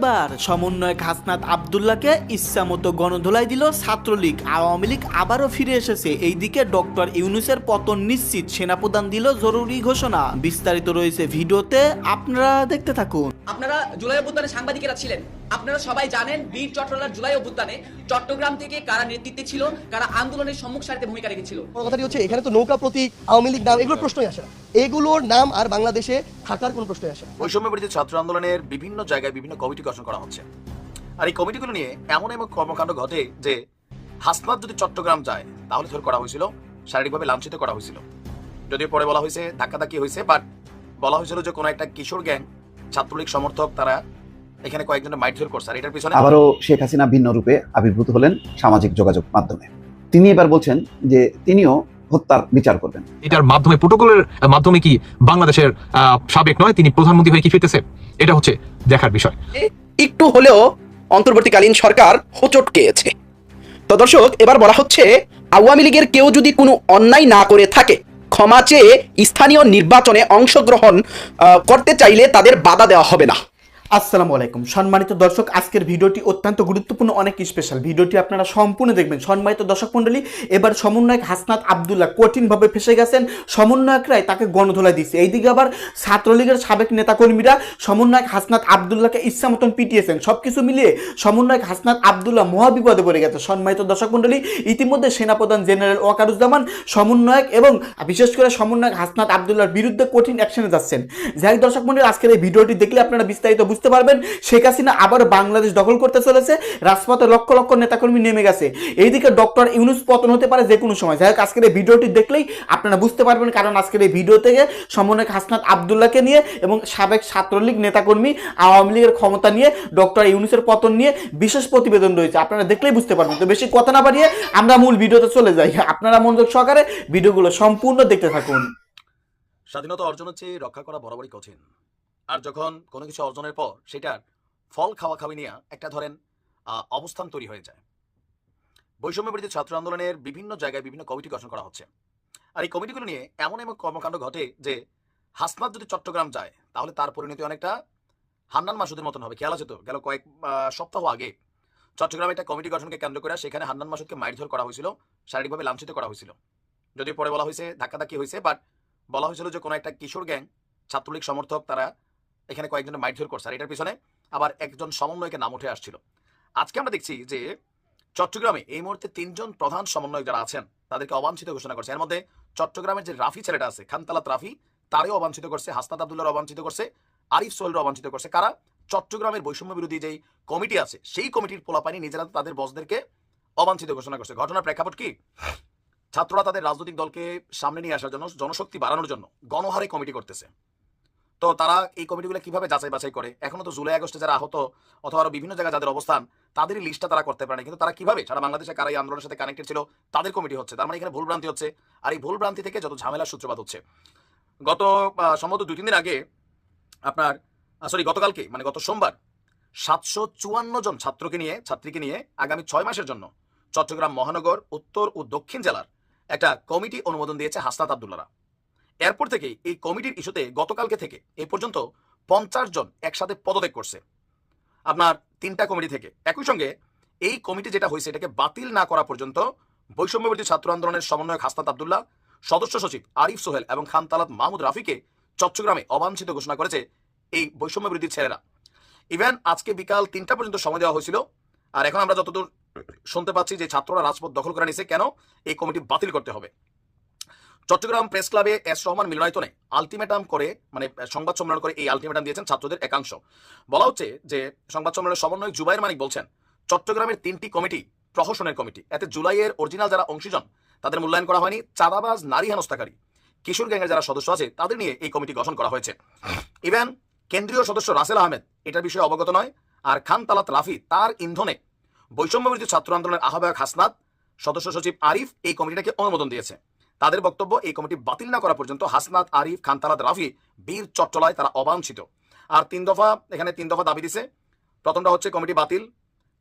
এবার সমন্বয়ক হাসনাত আবদুল্লাহকে ইচ্ছামতো গণধোলাই দিল ছাত্রলীগ। আওয়ামী লীগ আবারও ফিরে এসেছে। এইদিকে ডক্টর ইউনুসের পতন নিশ্চিত সেনাপ্রধান দিল জরুরি ঘোষণা। বিস্তারিত রয়েছে ভিডিওতে আপনারা দেখতে থাকুন। আপনারা জুলাই অভ্যুত্থানে সাংবাদিকেরা ছিলেন। আপনারা সবাই জানেন বীর চট্টলার জুলাই অভ্যুত্থানে চট্টগ্রাম থেকে কারা নেতৃত্বে ছিল কারা আন্দোলনের সম্মুখ সারিতে ভূমিকা রেখেছিল। কথাটি হচ্ছে এখানে তো নৌকা প্রতীক আওয়ামী লীগ নাম এগুলোর প্রশ্নই আসে না। এগুলোর নাম আর বাংলাদেশে থাকার কোনো প্রশ্নই আসে বৈষম্য বিরোধী ছাত্র আন্দোলনের বিভিন্ন জায়গায় বিভিন্ন কমিটি গঠন করা হচ্ছে। আর এই কমিটিগুলো নিয়ে এমন এমন কর্মকাণ্ড ঘটে যে হাসনাত যদি চট্টগ্রাম যায় তাহলে ধর করা হয়েছিল শারীরিকভাবে লাঞ্ছিত করা হয়েছিল। যদিও পরে বলা হয়েছে ধাক্কাধাক্কি হয়েছে বাট বলা হয়েছিল যে কোনো একটা কিশোর গ্যাং ছাত্রলীগ সমর্থক তারা এখানে কয়েকজনের মাইট করছে। আর এটার পিছনে আবারও শেখ হাসিনা ভিন্ন রূপে আবির্ভূত হলেন সামাজিক যোগাযোগ মাধ্যমে। তিনি এবার বলছেন যে তিনিও হত্যার বিচার করবেন। এটার মাধ্যমে প্রোটোকলের মাধ্যমে কি বাংলাদেশের সাবেক নয় তিনি প্রধানমন্ত্রী হয়ে কি ফিরতেছে? এটা হচ্ছে দেখার বিষয়। একটু হলেও অন্তর্বর্তীকালীন সরকার হোঁচট খেয়েছে তো দর্শক এবার বলা হচ্ছে আওয়ামী লীগের কেউ যদি কোনো অন্যায় না করে থাকে ক্ষমা চেয়ে স্থানীয় নির্বাচনে অংশগ্রহণ আহ, করতে চাইলে তাদের বাধা দেওয়া হবে না। আসসালামু আলাইকুম। সম্মানিত দর্শক, আজকের ভিডিওটি অত্যন্ত গুরুত্বপূর্ণ, অনেক স্পেশাল ভিডিওটি আপনারা সম্পূর্ণ দেখবেন। সম্মানিত দর্শক মণ্ডলী, এবার সমন্বয়ক হাসনাত আবদুল্লাহ কঠিনভাবে ফেসে গেছেন। সমন্বয়করাই তাকে গণধোলা দিচ্ছে এইদিকে আবার ছাত্রলীগের সাবেক নেতাকর্মীরা সমন্বয়ক হাসনাত আবদুল্লাহকে ইচ্ছা মতন পিটিয়েছেন। সব কিছু মিলিয়ে সমন্বয়ক হাসনাত আবদুল্লাহ মহাবিপদে পড়ে গেছে। সম্মানিত দর্শক মণ্ডলী, ইতিমধ্যে সেনাপ্রধান জেনারেল ওয়াকারুজ্জামান সমন্বয়ক এবং বিশেষ করে সমন্বয়ক হাসনাত আবদুল্লাহর বিরুদ্ধে কঠিন অ্যাকশনে যাচ্ছেন। যাই দর্শক মন্ডলী আজকের এই ভিডিওটি দেখলে আপনারা বিস্তারিত পারবেন, শেখ হাসিনা আবার বাংলাদেশ দখল করতে চলেছে, রাজপথে লক্ষ লক্ষ নেতাকর্মী নেমে গেছে। এইদিকে ডক্টর ইউনুস পতন হতে পারে যে কোনো সময়। যাই হোক, আজকের এই ভিডিওটি দেখলেই আপনারা বুঝতে পারবেন, কারণ আজকের এই ভিডিও থেকে সমন্বয়ক হাসনাত আবদুল্লাহকে নিয়ে এবং সাবেক ছাত্রলীগ নেতাকর্মী আওয়ামী লীগের ক্ষমতা নিয়ে ডক্টর ইউনুসের পতন নিয়ে বিশেষ প্রতিবেদন রয়েছে। আপনারা দেখলেই বুঝতে পারবেন। তো বেশি কথা না বাড়িয়ে আমরা মূল ভিডিওতে চলে যাই। আপনারা মনোযোগ সহকারে ভিডিওগুলো সম্পূর্ণ দেখতে থাকুন। স্বাধীনতা অর্জন হচ্ছে রক্ষা করা বরাবরই কঠিন। আর যখন কোনো কিছু অর্জনের পর সেটার ফল খাওয়া খাওয়ি নিয়ে একটা ধরেন অবস্থান তৈরি হয়ে যায়। বৈষম্য বিরোধী ছাত্র আন্দোলনের বিভিন্ন জায়গায় বিভিন্ন কমিটি গঠন করা হচ্ছে। আর এই কমিটিগুলো নিয়ে এমন এমন কর্মকাণ্ড ঘটে যে হাসনাত যদি চট্টগ্রাম যায়, তাহলে তার পরিণতি অনেকটা হান্নান মাসুদের মতন হবে। খেয়াল আছে তো? গেল কয়েক সপ্তাহ আগে চট্টগ্রামে একটা কমিটি গঠনকে কেন্দ্র করে সেখানে হান্নান মাসুদকে মারধর করা হয়েছিল, শারীরিকভাবে লাঞ্ছিত করা হয়েছিল। যদিও পরে বলা হয়েছে, ধাক্কাধাক্কি হয়েছে বাট বলা হয়েছিল যে কোনো একটা কিশোর গ্যাং ছাত্রলীগ সমর্থক তারা এখানে কয়েকজনের মাইট করছে, আর এটার পিছনে আবার একজন সমন্বয়কে নাম উঠে আসছিল। আজকে আমরা দেখছি যে চট্টগ্রামে এই মুহূর্তে তিনজন প্রধান সমন্বয়ক যারা আছেন, তাদেরকে অবাঞ্ছিত ঘোষণা করছে। এর মধ্যে চট্টগ্রামের যে রাফি ছেলেটা আছে, খানতালাত রাফি, তারেও অবাঞ্ছিত করছে, হাসনাত আবদুল্লাহ অবাঞ্ছিত করছে, আরিফ সোহেলরা অবাঞ্ছিত করছে। কারা? চট্টগ্রামের বৈষম্য বিরোধী যেই কমিটি আছে, সেই কমিটির পোলাপানি নিজেরা তাদের বসদেরকে অবাঞ্ছিত ঘোষণা করছে। ঘটনার প্রেক্ষাপট কি? ছাত্ররা তাদের রাজনৈতিক দলকে সামনে নিয়ে আসার জন্য, জনশক্তি বাড়ানোর জন্য গণহারে কমিটি করতেছে। তো তারা এই কমিটিগুলো কীভাবে যাচাই বাছাই করে? এখনও তো জুলাই, আগস্টে যারা আহত অথবা আরও বিভিন্ন জায়গায় যাদের অবস্থান, তাদেরই লিস্টটা তারা করতে পারে কিন্তু তারা কীভাবে? সারা বাংলাদেশে কারা এই আন্দোলনের সাথে কানেক্টেড ছিল? তাদের কমিটি হচ্ছে। তার মানে এখানে ভুল ভ্রান্তি হচ্ছে। আর এই ভুল ভ্রান্তি থেকে যত ঝামেলার সূত্রপাত হচ্ছে। গত সম্ভবত দুই, তিন দিন আগে আপনার সরি গতকালকে মানে গত সোমবার, সাতশো চুয়ান্ন জন ছাত্রকে নিয়ে, ছাত্রীকে নিয়ে আগামী ছয় মাসের জন্য চট্টগ্রাম মহানগর, উত্তর ও দক্ষিণ জেলার একটা কমিটি অনুমোদন দিয়েছে হাসনাত আবদুল্লারা এরপর থেকে এই কমিটির ইস্যুতে গতকালকে থেকে এই পর্যন্ত পঞ্চাশ জন একসাথে পদত্যাগ করছে। আপনার তিনটা কমিটি থেকে। একই সঙ্গে এই কমিটি যেটা হয়েছে এটাকে বাতিল না করা পর্যন্ত বৈষম্যবর্তী ছাত্র আন্দোলনের সমন্বয়ক হাসনাত আবদুল্লাহ, সদস্য সচিব আরিফ সোহেল এবং খান তালাত মাহমুদ রাফিকে চট্টগ্রামে অবাঞ্ছিত ঘোষণা করেছে এই বৈষম্য বিরোধী ছেলেরা। ইভেন আজকে বিকাল তিনটা পর্যন্ত সময় দেওয়া হয়েছিল। আর এখন আমরা যতদূর শুনতে পাচ্ছি যে ছাত্ররা রাজপথ দখল করে নিছে, কেন এই কমিটি বাতিল করতে হবে? চট্টগ্রাম প্রেস ক্লাবে এস রহমান মিলনায়তনে আলটিমেটাম করে মানে সংবাদ সম্মেলন করে এই আলটিমেটাম দিয়েছেন ছাত্রদের একাংশ। বলা হচ্ছে যে, সংবাদ সম্মেলনের সমন্বয়ক জুবাইর মানিক বলছেন, চট্টগ্রামের তিনটি কমিটি প্রহসনের কমিটি, এতে জুলাইয়ের অরিজিনাল যারা অংশীজন, তাদের মূল্যায়ন করা হয়নি, চাঁদাবাজ, নারী হেনস্থাকারী, কিশোর গ্যাংয়ের যারা সদস্য আছে, তাদের নিয়ে এই কমিটি গঠন করা হয়েছে। ইভেন, কেন্দ্রীয় সদস্য রাসেল আহমেদ, এটার বিষয়ে অবগত নয়, আর খান তালাত রাফি, তার ইন্ধনে বৈষম্য বিরোধী ছাত্র আন্দোলনের আহ্বায়ক হাসনাত, সদস্য সচিব আরিফ এই কমিটিটাকে অনুমোদন দিয়েছে। তাদের বক্তব্য, এই কমিটি বাতিল না করা পর্যন্ত হাসনাত, আরিফ, খানতালাত, রাফি, বীর চট্টলায় তারা অবাঞ্ছিত। আর তিন দফা, এখানে তিন দফা দাবি দিছে। প্রথমটা হচ্ছে কমিটি বাতিল।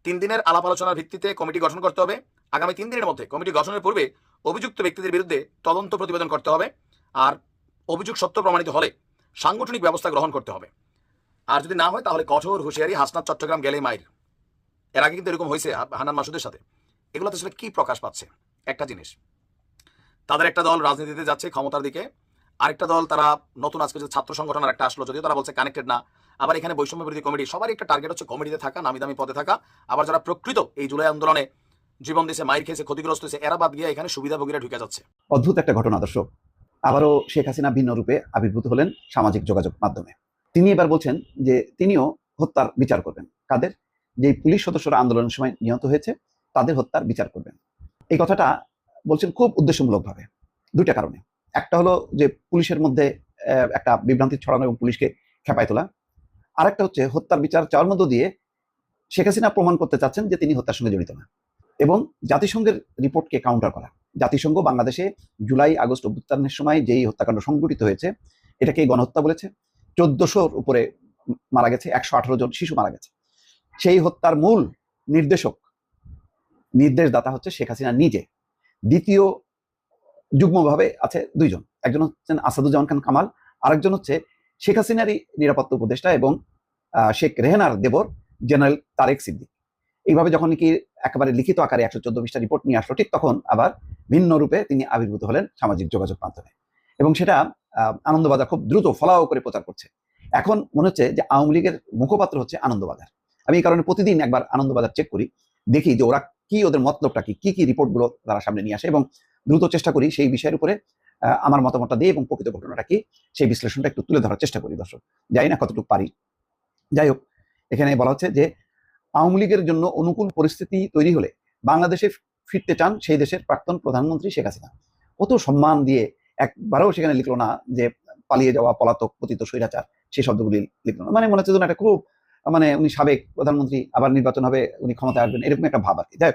তিন দিনের আলাপ আলোচনার ভিত্তিতে কমিটি গঠন করতে হবে। আগামী তিন দিনের মধ্যে কমিটি গঠনের পূর্বে অভিযুক্ত ব্যক্তিদের বিরুদ্ধে তদন্ত প্রতিবেদন করতে হবে। আর অভিযোগ সত্য প্রমাণিত হলে সাংগঠনিক ব্যবস্থা গ্রহণ করতে হবে। আর যদি না হয়, তাহলে কঠোর হুঁশিয়ারি হাসনাত, চট্টগ্রাম গেলে মাইর। এর আগে কিন্তু এরকম হয়েছে হানান মাসুদের সাথে। এগুলো আসলে কি প্রকাশ পাচ্ছে? একটা জিনিস। তাদের একটা দল রাজনীতিতে যাচ্ছে ক্ষমতার দিকে। আরেকটা দল তারা নতুন আজকে যে ছাত্র সংগঠনের একটা আসলো, যদিও তারা বলছে কানেক্টেড না। আবার এখানে বৈষম্য বিরোধী কমিটি সবারই একটা টার্গেট হচ্ছে কমিটিতে থাকা নামি দামি পদে থাকা। আবার যারা প্রকৃত এই জুলাই আন্দোলনে জীবন দিয়েছে, মাইর খেয়েছে, ক্ষতিগ্রস্ত হয়েছে, এরা বাদ গিয়ে এখানে সুবিধাভোগীরা ঢুকে যাচ্ছে। অদ্ভুত একটা ঘটনা, দর্শক। আবারও শেখ হাসিনা ভিন্ন রূপে আবির্ভূত হলেন সামাজিক যোগাযোগ মাধ্যমে। তিনি এবার বলছেন যে তিনিও হত্যার বিচার করবেন। কাদের? যে পুলিশ সদস্যরা আন্দোলনের সময় নিহত হয়েছে, তাদের হত্যার বিচার করবেন। এই কথাটা বলছেন খুব উদ্দেশ্যমূলকভাবে। দুইটা কারণে। একটা হলো যে পুলিশের মধ্যে একটা বিভ্রান্তি ছড়ানো এবং পুলিশকে খেপায় তোলা। আরেকটা হচ্ছে হত্যার বিচার চাওয়ার মধ্য দিয়ে শেখ হাসিনা প্রমাণ করতে চাচ্ছেন যে তিনি হত্যার সঙ্গে জড়িত না। এবং জাতিসংঘের রিপোর্টকে কাউন্টার করা। জাতিসংঘ বাংলাদেশে জুলাই, আগস্ট অভ্যুত্থানের সময় যেই হত্যাকাণ্ড সংঘটিত হয়েছে এটাকে গণহত্যা বলেছে। চোদ্দশোর উপরে মারা গেছে, একশো আঠারো জন শিশু মারা গেছে। সেই হত্যার মূল নির্দেশক, নির্দেশদাতা হচ্ছে শেখ হাসিনা নিজে। দ্বিতীয় যুগ্মভাবে আছে দুইজন। একজন হচ্ছেন আসাদুজ্জামান খান কামাল, আরেকজন হচ্ছে শেখ হাসিনারই নিরাপত্তা উপদেষ্টা এবং শেখ রেহানার দেবর জেনারেল তারেক সিদ্দিক। এইভাবে যখন কি একেবারে লিখিত আকারে একশো চোদ্দ পৃষ্ঠা রিপোর্ট নিয়ে আসলো, ঠিক তখন আবার ভিন্ন রূপে তিনি আবির্ভূত হলেন সামাজিক যোগাযোগ মাধ্যমে। এবং সেটা আনন্দবাজার খুব দ্রুত ফলাও করে প্রচার করছে। এখন মনে হচ্ছে যে আওয়ামী লীগের মুখপাত্র হচ্ছে আনন্দবাজার। আমি এই কারণে প্রতিদিন একবার আনন্দবাজার চেক করি, দেখি যে ওরা কি ওদের মতলবটা কি? কি কি রিপোর্টগুলো তারা সামনে নিয়ে আসে? এবং দ্রুত চেষ্টা করি সেই বিষয়ের উপরে আমার মতামতটা দিয়ে এবং প্রকৃত ঘটনাটা কি, সেই বিশ্লেষণটা একটু তুলে ধরার চেষ্টা করি দর্শক। যাই না কতটুকু পারি। যাই হোক, এখানে বলা হচ্ছে যে, আওয়ামী লীগের জন্য অনুকূল পরিস্থিতি তৈরি হলে বাংলাদেশে ফিরতে চান সেই দেশের প্রাক্তন প্রধানমন্ত্রী শেখ হাসিনা। কত সম্মান দিয়ে একবারও সেখানে লিখলো না যে, পালিয়ে যাওয়া পলাতক, পতিত স্বৈরাচার সেই শব্দগুলি লিখলো না। মানে মনে হচ্ছে যেন একটা খুব মানে উনি সাবেক প্রধানমন্ত্রী, আবার নির্বাচন হবে, উনি ক্ষমতায় আসবেন, এরকম একটা ভাব আর কি যাই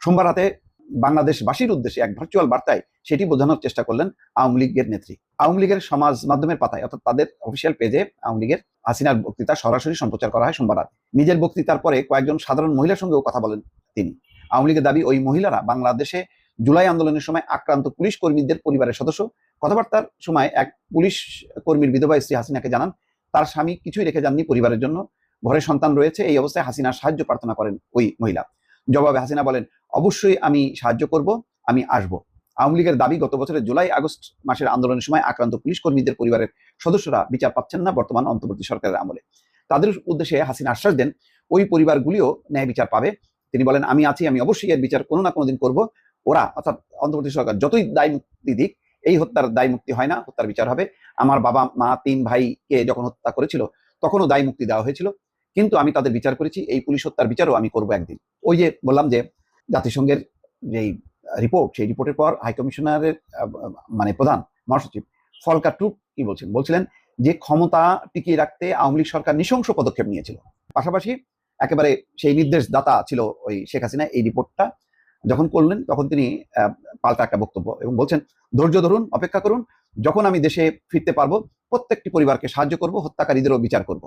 সোমবার রাতে বাংলাদেশবাসীর উদ্দেশ্যে এক ভার্চুয়াল বার্তায় সেটি বোঝানোর চেষ্টা করলেন আওয়ামী লীগের নেত্রী। আওয়ামী লীগের সমাজ মাধ্যমের পাতায়, অর্থাৎ তাদের অফিসিয়াল পেজে আওয়ামী লীগের হাসিনার বক্তৃতা সরাসরি সম্প্রচার করা হয় সোমবার রাতে। নিজের বক্তৃতার পরে কয়েকজন সাধারণ মহিলার সঙ্গেও কথা বলেন তিনি। আওয়ামী লীগের দাবি, ওই মহিলারা বাংলাদেশে জুলাই আন্দোলনের সময় আক্রান্ত পুলিশ কর্মীদের পরিবারের সদস্য। কথাবার্তার সময় এক পুলিশ কর্মীর বিধবা স্ত্রী হাসিনাকে জানান, তার স্বামী কিছুই রেখে যাননি পরিবারের জন্য। ঘরে সন্তান রয়েছে, এই অবস্থায় হাসিনার সাহায্য প্রার্থনা করেন ওই মহিলা। জবাবে হাসিনা বলেন, অবশ্যই আমি সাহায্য করব, আমি আসব। আওয়ামী লীগের দাবি গত বছরের জুলাই, আগস্ট মাসের আন্দোলনের সময় আক্রান্ত পুলিশ কর্মীদের পরিবারের সদস্যরা বিচার পাচ্ছেন না বর্তমান অন্তর্বর্তী সরকারের আমলে। তাদের উদ্দেশ্যে হাসিনা আশ্বাস দেন, ওই পরিবারগুলিও ন্যায় বিচার পাবে। তিনি বলেন, আমি আছি, আমি অবশ্যই এর বিচার কোনো না কোনো দিন করব। ওরা, অর্থাৎ অন্তর্বর্তী সরকার, যতই দায় মুক্তি দিক, এই হত্যার দায় মুক্তি হয় না, হত্যার বিচার হবে। আমার বাবা, মা, তিন ভাইকে যখন হত্যা করেছিল, তখনও দায় মুক্তি দেওয়া হয়েছিল। কিন্তু আমি তাদের বিচার করেছি, এই পুলিশ হত্যার বিচারও আমি করব একদিন। ওই যে বললাম যে, জাতিসংঘের যেই রিপোর্ট সেই রিপোর্টের পর হাইকমিশনারের মানে প্রধান মহাসচিব ফলকা ট্রুপ কি বলছেন? বলছিলেন যে, ক্ষমতা টিকিয়ে রাখতে আওয়ামী লীগ সরকার নৃশংস পদক্ষেপ নিয়েছিল। পাশাপাশি একেবারে সেই নির্দেশদাতা ছিল ওই শেখ হাসিনা, এই রিপোর্টটা যখন করলেন, তখন তিনি পাল্টা একটা বক্তব্য এবং বলছেন, ধৈর্য ধরুন, অপেক্ষা করুন, যখন আমি দেশে ফিরতে পারব, প্রত্যেকটি পরিবারকে সাহায্য করব, হত্যাকারীদেরও বিচার করব।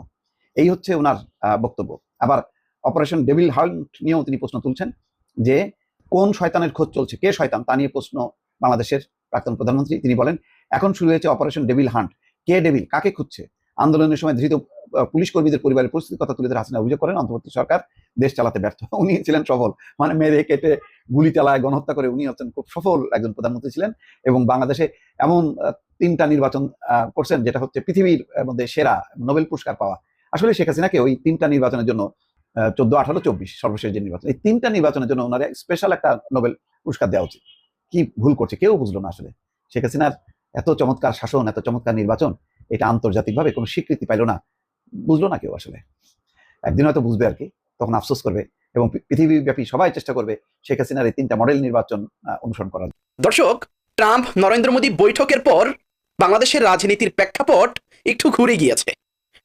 এই হচ্ছে ওনার বক্তব্য। আবার অপারেশন ডেভিল হার্ট নিয়েও তিনি প্রশ্ন তুলছেন যে, কোন শয়তানের খোঁজ চলছে? কে শয়তান? তা নিয়ে প্রশ্ন বাংলাদেশের প্রাক্তন প্রধানমন্ত্রী, তিনি বলেন, এখন শুরু হয়েছে অপারেশন ডেভিল হান্ট কে ডেভিল? কাকে খুঁজছে? আন্দোলনের সময় ধৃত পুলিশ কর্মীদের পরিবারের পরিস্থিতির কথা তুলে ধরে হাসিনা অভিযোগ করেন। অন্তর্বর্তী সরকার দেশ চালাতে ব্যর্থ। উনি ছিলেন সফল। মানে মেরে কেটে গুলি চালায়, গণহত্যা করে উনি হচ্ছেন খুব সফল একজন প্রধানমন্ত্রী ছিলেন এবং বাংলাদেশে এমন তিনটা নির্বাচন করছেন যেটা হচ্ছে পৃথিবীর মধ্যে সেরা নোবেল পুরস্কার পাওয়া আসলে শেখ হাসিনাকে ওই তিনটা নির্বাচনের জন্য চোদ্দ, আঠারো, চব্বিশ সর্বশেষ যে নির্বাচন, এই তিনটা নির্বাচনের জন্য ওনার স্পেশাল একটা নোবেল পুরস্কার দেওয়া উচিত। কি ভুল করছে কেউ বুঝলো না আসলে। শেখ হাসিনার এত চমৎকার শাসন, এত চমৎকার নির্বাচন, এটা আন্তর্জাতিকভাবে কোনো স্বীকৃতি পাইলো না। বুঝলো না কেউ আসলে। একদিন হয়তো বুঝবে আর কি, তখন আফসোস করবে এবং পৃথিবীব্যাপী সবাই চেষ্টা করবে শেখ হাসিনার এই তিনটা মডেল নির্বাচন অনুসরণ করার দর্শক, ট্রাম্প, নরেন্দ্র মোদী বৈঠকের পর বাংলাদেশের রাজনীতির প্রেক্ষাপট একটু ঘুরে গিয়েছে।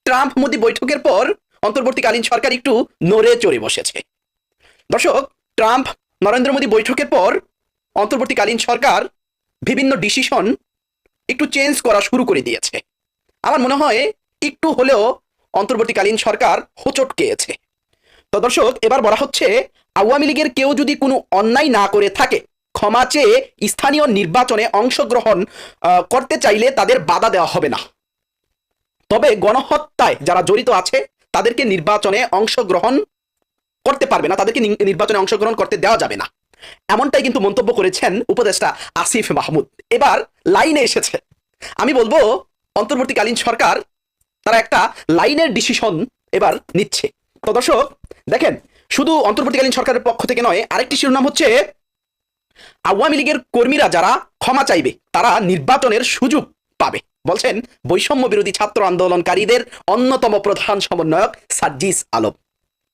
ট্রাম্প মোদী বৈঠকের পর অন্তর্বর্তীকালীন সরকার একটু নড়ে চড়ে বসেছে। দর্শক, ট্রাম্প, নরেন্দ্র মোদী বৈঠকের পর অন্তর্বর্তীকালীন সরকার বিভিন্ন ডিসিশন একটু চেঞ্জ করা শুরু করে দিয়েছে। আমার মনে হয় একটু হলেও অন্তর্বর্তীকালীন সরকার হোঁচট খেয়েছে। তো দর্শক, এবার বলা হচ্ছে, আওয়ামী লীগের কেউ যদি কোনো অন্যায় না করে থাকে, ক্ষমা চেয়ে স্থানীয় নির্বাচনে অংশগ্রহণ করতে চাইলে তাদের বাধা দেওয়া হবে না। তবে গণহত্যায় যারা জড়িত আছে, তাদেরকে নির্বাচনে অংশগ্রহণ করতে পারবে না, তাদেরকে নির্বাচনে অংশগ্রহণ করতে দেওয়া যাবে না। এমনটাই কিন্তু মন্তব্য করেছেন উপদেষ্টা আসিফ মাহমুদ। এবার লাইনে এসেছে। আমি বলব, অন্তর্বর্তীকালীন সরকার তারা একটা লাইনের ডিসিশন এবার নিচ্ছে। তো দর্শক, দেখেন, শুধু অন্তর্বর্তীকালীন সরকারের পক্ষ থেকে নয়, আরেকটি শিরোনাম হচ্ছে, আওয়ামী লীগের কর্মীরা যারা ক্ষমা চাইবে, তারা নির্বাচনের সুযোগ পাবে। বলছেন বৈষম্য বিরোধী ছাত্র আন্দোলনকারীদের অন্যতম প্রধান সমন্বয়ক সার্জিস আলম।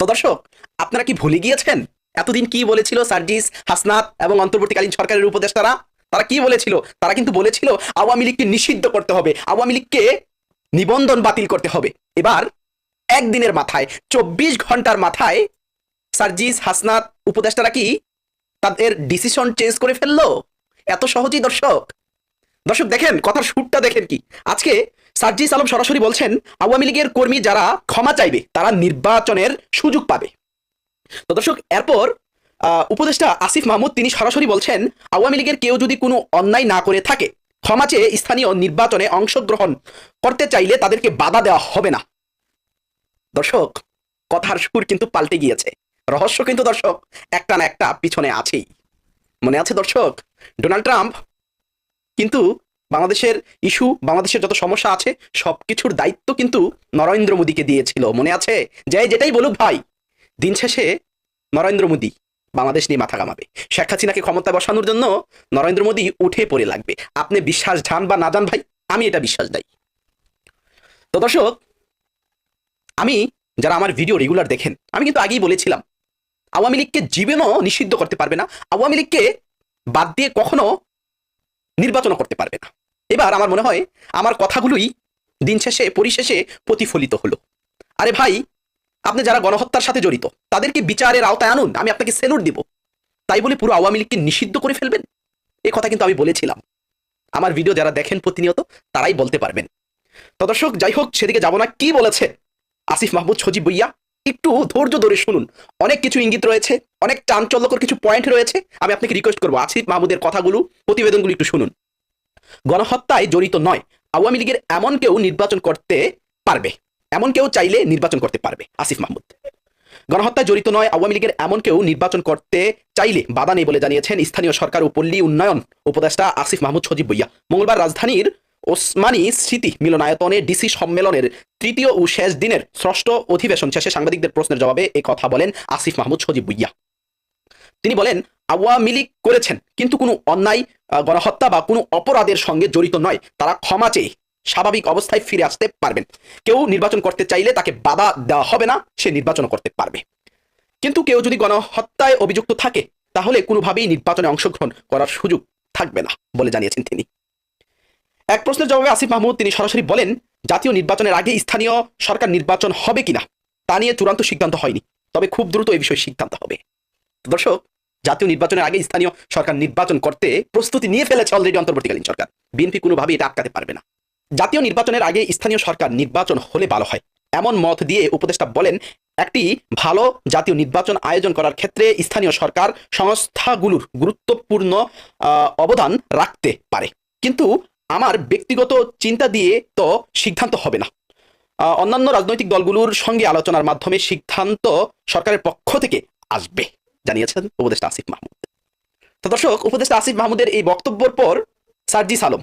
তো দর্শক, আপনারা কি ভুলে গিয়েছেন? এতদিন কি বলেছিল সার্জিস, হাসনাত এবং অন্তর্বর্তীকালীন সরকারের উপদেষ্টারা? তারা কি বলেছিল? তারা কিন্তু বলেছিল, আওয়ামী লীগকে নিষিদ্ধ করতে হবে, আওয়ামী লীগকে নিবন্ধন বাতিল করতে হবে। এবার একদিনের মাথায়, চব্বিশ ঘণ্টার মাথায় সার্জিস, হাসনাত উপদেষ্টারা কি তাদের ডিসিশন চেঞ্জ করে ফেলল? এত সহজেই দর্শক দর্শক, দেখেন, কথার সুরটা দেখেন কি? আজকে সার্জিস আলম সরাসরি বলছেন, আওয়ামী লীগের কর্মী যারা ক্ষমা চাইবে, তারা নির্বাচনের সুযোগ পাবে। তো দর্শক, এরপর উপদেষ্টা আসিফ মাহমুদ তিনি সরাসরি বলছেন, আওয়ামী লীগের কেউ যদি কোনো অন্যায় না করে থাকে, ক্ষমা চেয়ে স্থানীয় নির্বাচনে অংশগ্রহণ করতে চাইলে তাদেরকে বাধা দেওয়া হবে না। দর্শক, কথার সুর কিন্তু পাল্টে গিয়েছে। রহস্য কিন্তু দর্শক, একটা না একটা পিছনে আছেই। মনে আছে দর্শক, ডোনাল্ড ট্রাম্প কিন্তু বাংলাদেশের ইস্যু, বাংলাদেশের যত সমস্যা আছে, সবকিছুর দায়িত্ব কিন্তু নরেন্দ্র মোদীকে দিয়েছিল। মনে আছে? যে যেটাই বলুক ভাই, দিন শেষে নরেন্দ্র মোদী বাংলাদেশ নিয়ে মাথা কামাবে শেখ হাসিনাকে ক্ষমতায় বসানোর জন্য নরেন্দ্র মোদী উঠে পড়ে লাগবে। আপনি বিশ্বাস জান বা না জান ভাই, আমি এটা বিশ্বাস দেই। তো দর্শক, আমি যারা আমার ভিডিও রেগুলার দেখেন, আমি কিন্তু আগেই বলেছিলাম, আওয়ামী লীগকে জীবনও নিষিদ্ধ করতে পারবে না। আওয়ামী লীগকে বাদ দিয়ে কখনো নির্বাচনও করতে পারবে না। এবার আমার মনে হয়, আমার কথাগুলোই দিন শেষে, পরিশেষে প্রতিফলিত হলো। আরে ভাই, আপনি যারা গণহত্যার সাথে জড়িত, তাদেরকে বিচারের আওতায় আনুন, আমি আপনাকে সেলুট দিব। তাই বলে পুরো আওয়ামী লীগকে নিষিদ্ধ করে ফেলবেন? এ কথা কিন্তু আমি বলেছিলাম। আমার ভিডিও যারা দেখেন প্রতিনিয়ত, তারাই বলতে পারবেন। তো দর্শক, যাই হোক, সেদিকে যাব না। কি বলেছে? আসিফ মাহমুদ, সজীব বইয়া একটু ধৈর্য ধরে শুনুন। অনেক কিছু ইঙ্গিত রয়েছে, অনেক চাঞ্চল্যকর কিছু পয়েন্ট রয়েছে। আমি আপনাকে রিকোয়েস্ট করব আসিফ মাহমুদের কথাগুলো, প্রতিবেদনগুলো একটু শুনুন। গণহত্যায় জড়িত নয়, আওয়ামী লীগের এমন কেউ নির্বাচন করতে পারবে, এমন কেউ চাইলে নির্বাচন করতে পারবে আসিফ মাহমুদ। গণহত্যায় জড়িত নয়, আওয়ামী লীগের এমন কেউ নির্বাচন করতে চাইলে, বাধা নেই বলে জানিয়েছেন স্থানীয় সরকার ও পল্লী উন্নয়ন উপদেষ্টা আসিফ মাহমুদ সজীব বইয়া মঙ্গলবার রাজধানীর ওসমানী স্মৃতি মিলনায়তনে ডিসি সম্মেলনের তৃতীয় ও শেষ দিনের ষষ্ঠ অধিবেশন শেষে সাংবাদিকদের প্রশ্নের জবাবে এই কথা বলেন আসিফ মাহমুদ সজিব বুইয়া। তিনি বলেন, আওয়ামী লীগ করেছেন, কিন্তু কোনো অন্যায় গণহত্যা বা কোনো অপরাধের সঙ্গে জড়িত নয়। তারা ক্ষমা চেয়ে স্বাভাবিক অবস্থায় ফিরে আসতে পারবেন। কেউ নির্বাচন করতে চাইলে তাকে বাধা দেওয়া হবে না, সে নির্বাচন করতে পারবে। কিন্তু কেউ যদি গণহত্যায় অভিযুক্ত থাকে, তাহলে কোনোভাবেই নির্বাচনে অংশগ্রহণ করার সুযোগ থাকবে না, বলে জানিয়েছেন তিনি। এক প্রশ্নের জবাবে আসিফ মাহমুদ, তিনি সরাসরি বলেন, জাতীয় নির্বাচনের আগে স্থানীয় সরকার নির্বাচন হবে কিনা, তা নিয়ে চূড়ান্ত সিদ্ধান্ত হয়নি। তবে খুব দ্রুত এই বিষয়ে সিদ্ধান্ত হবে। দর্শক, জাতীয় নির্বাচনের আগে স্থানীয় সরকার নির্বাচন করতে প্রস্তুতি নিয়ে ফেলেছে অলরেডি অন্তর্বর্তীকালীন সরকার। বিএনপি কোনোভাবেই এটা আটকাতে পারবে না। জাতীয় নির্বাচনের আগে স্থানীয় সরকার নির্বাচন হলে ভালো হয়। এমন মত দিয়ে উপদেষ্টা বলেন, একটি ভালো জাতীয় নির্বাচন আয়োজন করার ক্ষেত্রে স্থানীয় সরকার সংস্থাগুলোর গুরুত্বপূর্ণ অবদান রাখতে পারে। কিন্তু আমার ব্যক্তিগত চিন্তা দিয়ে তো সিদ্ধান্ত হবে না। অন্যান্য রাজনৈতিক দলগুলোর সঙ্গে আলোচনার মাধ্যমে সিদ্ধান্ত সরকারের পক্ষ থেকে আসবে, জানিয়েছেন উপদেষ্টা আসিফ মাহমুদ। তো দর্শক, উপদেষ্টা আসিফ মাহমুদের এই বক্তব্যের পর সার্জিস আলম,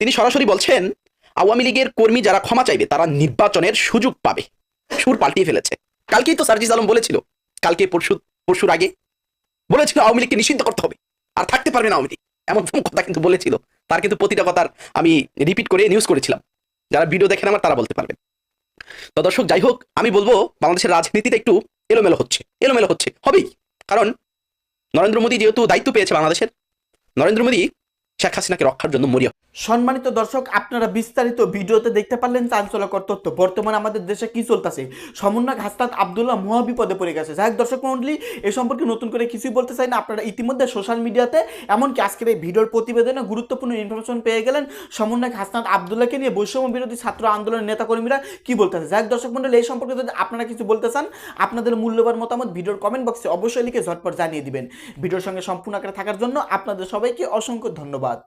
তিনি সরাসরি বলছেন, আওয়ামী লীগের কর্মী যারা ক্ষমা চাইবে, তারা নির্বাচনের সুযোগ পাবে। সুর পাল্টিয়ে ফেলেছে। কালকেই তো সার্জিস আলম বলেছিল, কালকে পরশু, পরশুর আগে বলেছিল আওয়ামী লীগকে নিষিদ্ধ করতে হবে। আর থাকতে পারবে না আওয়ামী লীগ। এমন কথা কিন্তু বলেছিল। তার কিন্তু প্রতিটা কথার আমি রিপিট করে নিউজ করেছিলাম। যারা ভিডিও দেখেন আমার তারা বলতে পারবেন। তো দর্শক, যাই হোক, আমি বলব বাংলাদেশের রাজনীতিটা একটু এলোমেলো হচ্ছে। এলোমেলো হচ্ছে, হবেই। কারণ নরেন্দ্র মোদী যেহেতু দায়িত্ব পেয়েছে বাংলাদেশের, নরেন্দ্র মোদী শেখ হাসিনাকে রক্ষার জন্য মরিয়া। সম্মানিত দর্শক, আপনারা বিস্তারিত ভিডিওতে দেখতে পারলেন চাঞ্চল্যকর তথ্য। বর্তমানে আমাদের দেশে কি চলতেছে? সমন্বয়ক হাসনাত আবদুল্লাহ মহাবিপদে পড়ে গেছে। যাই হোক, দর্শক মন্ডলী, এ সম্পর্কে নতুন করে কিছুই বলতে চাই না। আপনারা ইতিমধ্যে সোশ্যাল মিডিয়াতে, এমনকি আজকের এই ভিডিওর প্রতিবেদনে গুরুত্বপূর্ণ ইনফরমেশন পেয়ে গেলেন সমন্বয়ক হাসনাত আবদুল্লাহকে নিয়ে বৈষম্য বিরোধী ছাত্র আন্দোলনের নেতাকর্মীরা কি বলতেছে? যাই হোক, দর্শক মন্ডলী, এই সম্পর্কে যদি আপনারা কিছু বলতে চান, আপনাদের মূল্যবান মতামত ভিডিওর কমেন্ট বক্সে অবশ্যই লিখে ঝটপট জানিয়ে দিবেন। ভিডিওর সঙ্গে সম্পূর্ণ আকারে থাকার জন্য আপনাদের সবাইকে অসংখ্য ধন্যবাদ। あ